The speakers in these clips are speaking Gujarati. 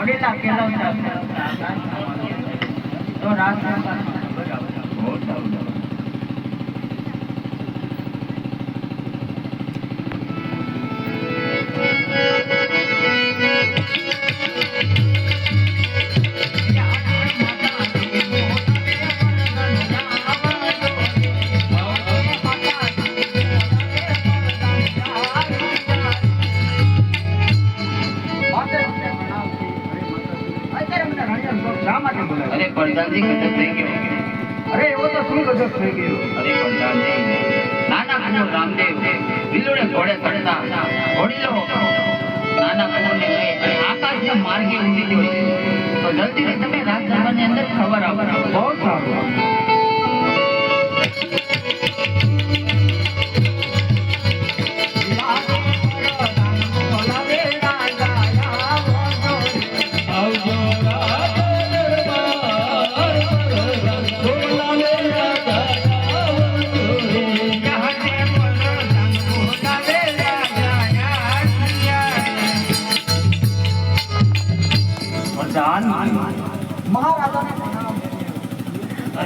વડીલા કહેલાવતા તો રાત ગજબ થઈ ગયો. અરે એવો તો શું ગજબ થઈ ગયો? અરે પ્રધાનજી નાના કુંવર રામદેવ. વિલોડે ઘોડે ચડતા ઘોડીલો નાના કુંવરને લઈ આકાશના માર્ગે ઉડી ગયો. તો જલ્દીથી તમે રાજસભાની અંદર ખબર આપો. બહુ સારું.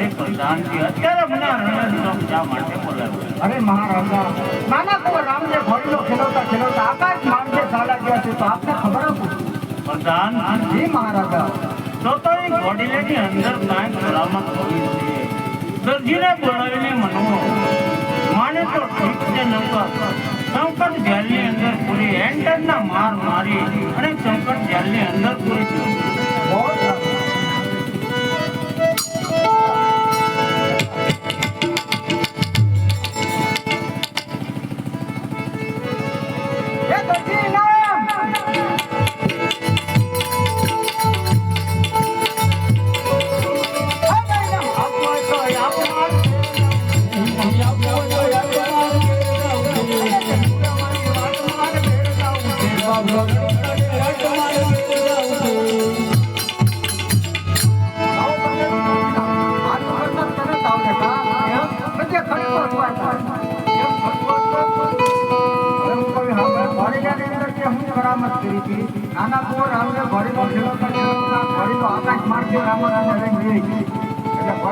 અરે પ્રધાનજી અત્યારે મને રણોત્સવ શા માટે બોલાવ્યો? અરે મહારાજા નાના કુંવર રામને ઘોડીલો ખેલવતા ખેલવતા આકાશ માર્ગે ચાલ્યા ગયા છે તો આપને ખબર આપું પ્રધાન જી મહારાજા તો તો એ ઘોડીલાની અંદર કાંઈક સલામત હોય છે. દરજીને બોલાવીને મનવો માને તો ઠીક છે નૌકા. સંકટ જેલની અંદર પૂરી એન્ટરના માર મારી અને સંકટ જેલની અંદર પૂરી ઘોડીનો ખેડૂત ઘોડીનો આકાશ માર્ગે રામ લઈને લઈ ગઈ. એટલે તો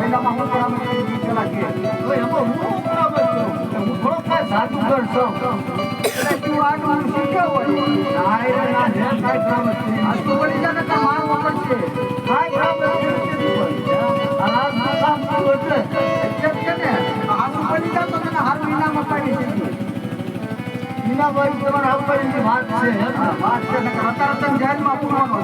કરું વળી જાય કાંઈ મીનાબાઈ તમારે આવવાની વાત છે. વાત છે. અત્યારે જેલમાં પૂરવાનો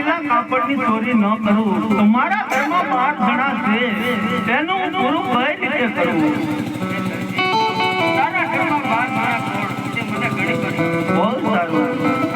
વિના કાપડની ચોરી ન કરો. તમારા ઘરમાં બાર જણા છે. તેનું હું પૂરું કઈ રીતે કરું? તારા ઘરમાં બાર જણા છોડ તે મને ગણી કરી બહુ સારું